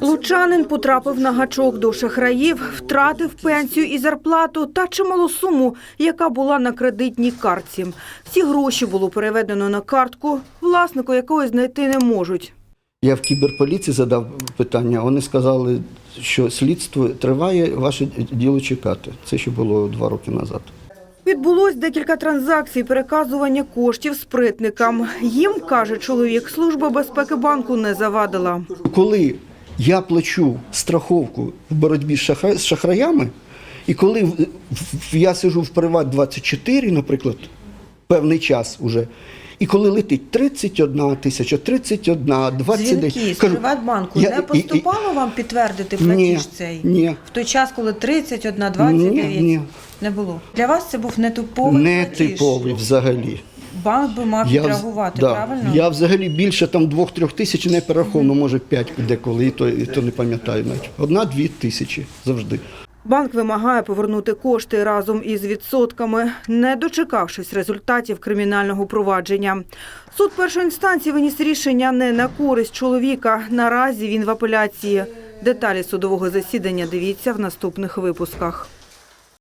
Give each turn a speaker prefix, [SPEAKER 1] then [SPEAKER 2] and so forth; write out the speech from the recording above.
[SPEAKER 1] Лучанин потрапив на гачок до шахраїв, втратив пенсію і зарплату та чималу суму, яка була на кредитній картці. Всі гроші було переведено на картку, власнику якої знайти не можуть.
[SPEAKER 2] Я в кіберполіції задав питання, вони сказали, що слідство триває, ваше діло чекати. Це ще було два роки назад.
[SPEAKER 1] Відбулось декілька транзакцій переказування коштів спритникам. Їм, каже чоловік, служба безпеки банку не завадила.
[SPEAKER 2] Коли я плачу страховку в боротьбі з шахраями, і коли я сижу в Приват 24, наприклад, певний час уже, і коли летить 31 тисяча, 31, 29,
[SPEAKER 3] Дзвінки з
[SPEAKER 2] кажу,
[SPEAKER 3] Приватбанку
[SPEAKER 2] я-
[SPEAKER 3] не
[SPEAKER 2] і- і-
[SPEAKER 3] поступало вам підтвердити платіж цей?
[SPEAKER 2] ні.
[SPEAKER 3] В той час, коли 31, 29
[SPEAKER 2] Ні, ні.
[SPEAKER 3] не було. Для вас це був нетиповий
[SPEAKER 2] не
[SPEAKER 3] платіж.
[SPEAKER 2] типовий взагалі.
[SPEAKER 3] Банк би мав
[SPEAKER 2] Я,
[SPEAKER 3] відреагувати,
[SPEAKER 2] да,
[SPEAKER 3] правильно?
[SPEAKER 2] я взагалі більше там двох-трьох тисяч не перераховано, може п'ять деколи, і то, і то не пам'ятаю навіть. Одна-дві тисячі завжди.
[SPEAKER 1] Банк вимагає повернути кошти разом із відсотками, не дочекавшись результатів кримінального провадження. Суд першої інстанції виніс рішення не на користь чоловіка. Наразі він в апеляції. Деталі судового засідання дивіться в наступних випусках.